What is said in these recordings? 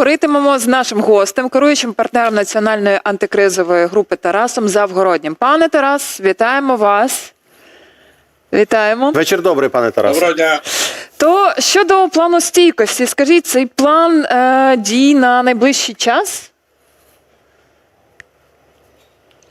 говоритимемо з нашим гостем, керуючим партнером національної антикризової групи Тарасом Завгороднім. Пане Тарас, вітаємо вас. Вітаємо. Вечір добрий, пане Тарас. Доброго дня. То щодо плану стійкості, скажіть, цей план е, дій на найближчий час?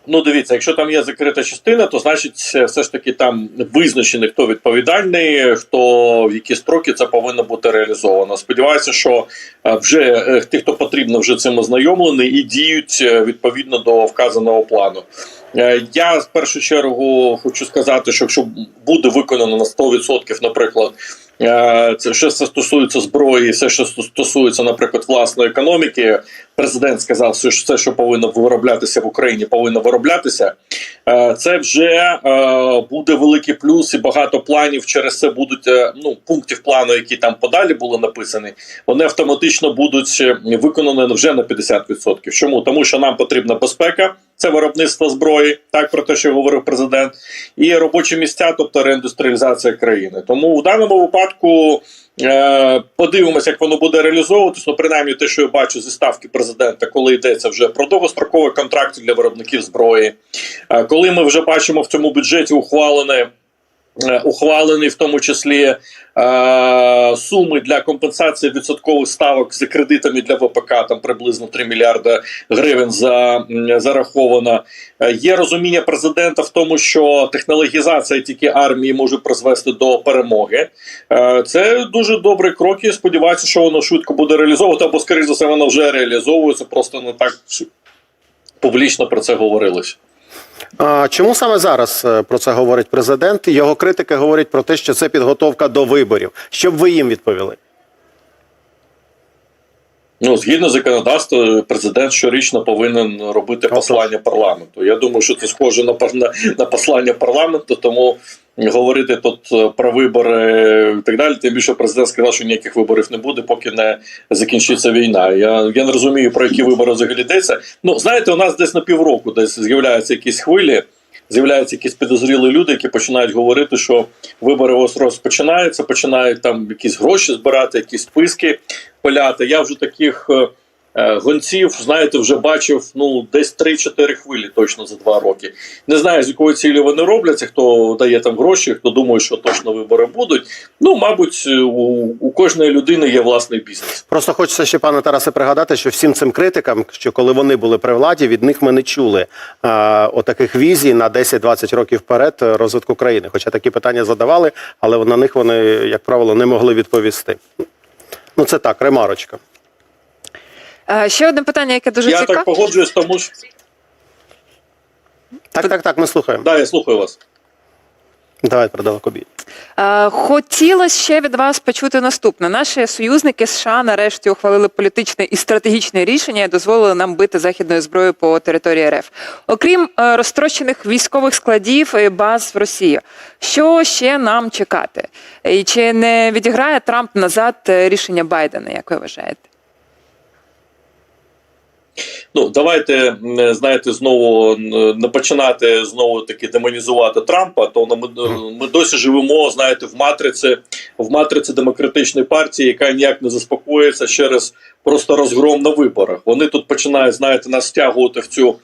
Ну, дивіться, якщо там є закрита частина, то значить все ж таки там визначений, хто відповідальний, хто в які строки це повинно бути реалізовано. Сподіваюся, що е, вже е, ті, хто потрібно, вже цим ознайомлені і діють е, відповідно до вказаного плану. Е, Я в першу чергу хочу сказати, що якщо буде виконано на 100%, наприклад, е, це це стосується зброї, все, що стосується, наприклад, власної економіки, президент сказав, що все, що повинно вироблятися в Україні, повинно вироблятися. Е, Це вже е, буде великий плюс, і багато планів через це будуть е, ну пунктів плану, які там подалі були написані, вони автоматично будуть виконані вже на 50%. Чому тому, що нам потрібна безпека. Це виробництво зброї, так про те, що говорив президент, і робочі місця, тобто реіндустріалізація країни. Тому в даному випадку подивимося, як воно буде реалізовуватись. Ну, принаймні, те, що я бачу зі ставки президента, коли йдеться вже про довгострокові контракти для виробників зброї. Е, коли ми вже бачимо в цьому бюджеті ухвалене. Е, Ухвалені в тому числі е, суми для компенсації відсоткових ставок за кредитами для ВПК, там приблизно 3 мільярди гривень за, зараховано. Е, Є розуміння президента в тому, що технологізація тільки армії може призвести до перемоги. Це дуже добрий крок. і Сподіваюся, що воно швидко буде реалізовувати, або скоріш за все, воно вже реалізовується. Просто не так публічно про це говорилось. Чому саме зараз е, про це говорить президент? Його критики говорять про те, що це підготовка до виборів. Що б ви їм відповіли? Ну, згідно законодавства, президент щорічно повинен робити послання парламенту. Я думаю, що це схоже на на, на послання парламенту, тому говорити тут е, про вибори і так далі. Тим більше президент сказав, що ніяких виборів не буде, поки не закінчиться війна. Я, я не розумію, про які вибори взагалі йдеться. Ну, знаєте, у нас десь на півроку десь з'являються якісь хвилі. З'являються якісь підозрілі люди, які починають говорити, що вибори ось розпочинаються, починають там якісь гроші збирати, якісь списки пиляти. Я вже таких е, е, гонців, знаєте, вже бачив ну десь 3-4 хвилі точно за два роки. Не знаю, з якої цілі вони робляться, хто дає там гроші, хто думає, що точно вибори будуть. Ну, мабуть, у, у кожної людини є власний бізнес. Просто хочеться ще, пане Тарасе, пригадати, що всім цим критикам, що коли вони були при владі, від них ми не чули а, отаких візій на 10-20 років вперед е, розвитку країни. Хоча такі питання задавали, але на них вони, як правило, не могли відповісти. Ну, це так, ремарочка. Е, ще одне питання, яке дуже я цікав... так погоджуюсь, тому що Так, так, так, ми слухаємо. да, я слухаю вас. Давай про далекобій. Е, Хотілося ще від вас почути наступне. Наші союзники США нарешті ухвалили політичне і стратегічне рішення і дозволили нам бити західною зброєю по території РФ. Окрім е, розтрощених військових складів і баз в Росії. Що ще нам чекати? І чи не відіграє Трамп назад е, рішення Байдена, як ви вважаєте? Ну, давайте знаєте, знову не починати знову таки демонізувати Трампа. То ми, ми досі живемо, знаєте, в матриці, в матриці демократичної партії, яка ніяк не заспокоїться через просто розгром на виборах. Вони тут починають, знаєте, нас стягувати в цю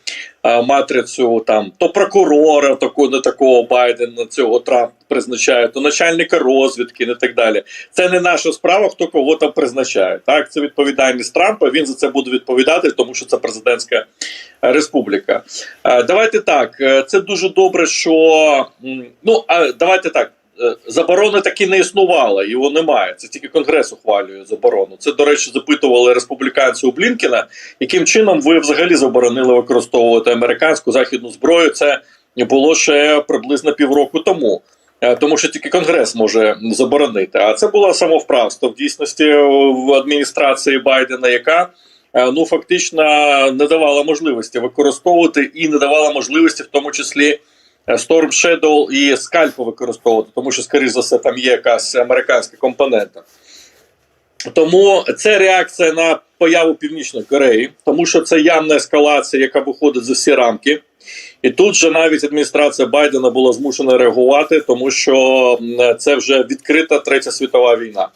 а, матрицю там то прокурора, такого не такого Байдена, цього Трамп призначає, то начальника розвідки, не так далі. Це не наша справа, хто кого там призначає. Так, це відповідальність Трампа. Він за це буде відповідати, тому що це президентська е, республіка. Е, Давайте так. е, Це дуже добре, що ну а давайте так. Е, Заборони таки не існувало, його немає. Це тільки Конгрес ухвалює заборону. Це, до речі, запитували республіканці у Блінкіна, яким чином ви взагалі заборонили використовувати американську західну зброю. Це було ще приблизно півроку тому. Е, Тому що тільки Конгрес може заборонити. А це було самовправство в дійсності в адміністрації Байдена, яка е, ну фактично не давала можливості використовувати і не давала можливості, в тому числі Storm Shadow і Scalp використовувати, тому що, скоріш за все, там є якась американська компонента. Тому це реакція на появу Північної Кореї, тому що це явна ескалація, яка виходить за всі рамки. І тут же навіть адміністрація Байдена була змушена реагувати, тому що це вже відкрита третя світова війна.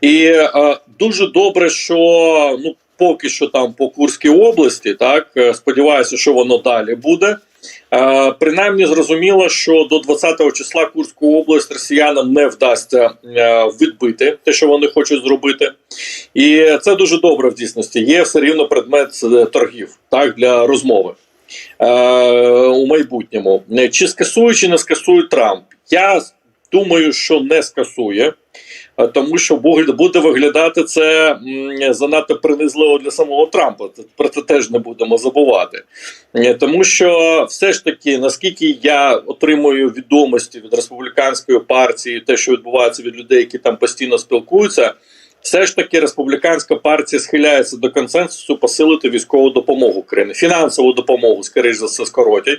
І е, дуже добре, що ну поки що там по Курській області. Так е, сподіваюся, що воно далі буде. Е, принаймні зрозуміло, що до 20-го числа Курську область росіянам не вдасться е, відбити те, що вони хочуть зробити. І це дуже добре в дійсності. Є все рівно предмет е, торгів так для розмови у майбутньому. Чи скасують, чи не скасують Трамп? Я думаю, що не скасує. е, Тому що буде- виглядати це занадто принизливо для самого Трампа. Про це теж не будемо забувати. Е, Тому що все ж таки, наскільки я отримую відомості від республіканської партії, те, що відбувається від людей, які там постійно спілкуються, все ж таки республіканська партія схиляється до консенсусу посилити військову допомогу Україні. Фінансову допомогу, скоріш за все, скоротять.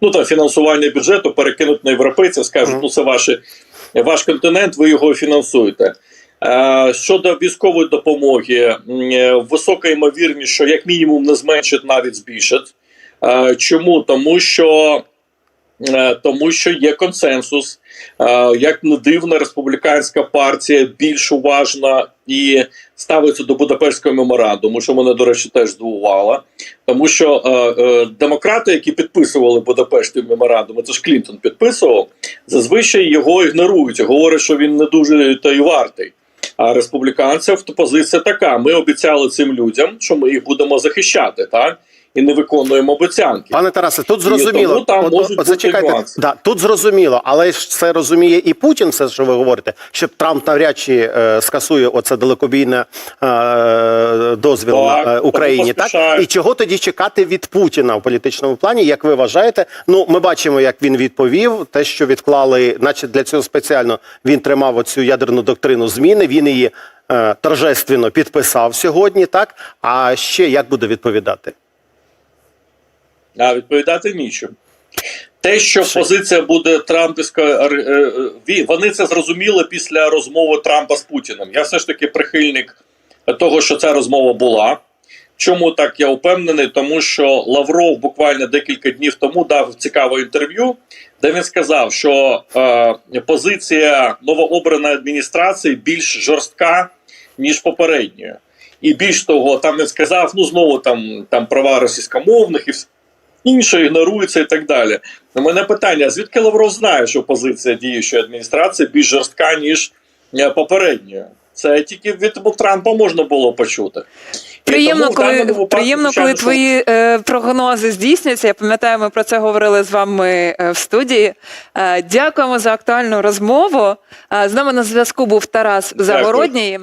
Ну там фінансування бюджету перекинуть на європейців, скажуть, ну це ваші, ваш континент, ви його фінансуєте. Е, Щодо військової допомоги, е, висока ймовірність, що як мінімум не зменшить, навіть збільшить. Е, Чому? Тому що, тому що є консенсус. Е, Як не дивно, республіканська партія більш уважна і ставиться до Будапештського меморандуму, що мене, до речі, теж здивувало. Тому що е, е, демократи, які підписували Будапештський меморандум, це ж Клінтон підписував, зазвичай його ігнорують, говорять, що він не дуже та й вартий. А республіканців то позиція така: ми обіцяли цим людям, що ми їх будемо захищати, так і не виконуємо обіцянки. Пане Тарасе, тут зрозуміло. тому там От- можуть от бути зачекайте. нюанси. Да, тут зрозуміло, але ж це розуміє і Путін, все, що ви говорите, що Трамп навряд чи е, скасує оце далекобійне е, дозвіл Так, на е, тому Україні. Так і чого тоді чекати від Путіна в політичному плані? Як ви вважаєте? Ну, ми бачимо, як він відповів. Те, що відклали, наче для цього спеціально він тримав оцю ядерну доктрину зміни. Він її е, торжественно підписав сьогодні. Так а ще як буде відповідати? А відповідати нічим. Те, що позиція буде Трампівська, е, е, вони це зрозуміли після розмови Трампа з Путіним. Я все ж таки прихильник того, що ця розмова була. Чому так я впевнений? Тому що Лавров буквально декілька днів тому дав цікаве інтерв'ю, де він сказав, що е, позиція новообраної адміністрації більш жорстка, ніж попередньої. І більш того, там він сказав, ну знову там, там права російськомовних і все інше ігнорується і так далі. У мене питання: звідки Лавров знає, що позиція діючої адміністрації більш жорстка, ніж е, попередньої? Це тільки від Трампа можна було почути. Приємно, тому коли випадку, приємно, коли твої е, прогнози здійсняться. Я пам'ятаю, ми про це говорили з вами е, в студії. Е, дякуємо за актуальну розмову. Е, з нами на зв'язку був Тарас Загородній.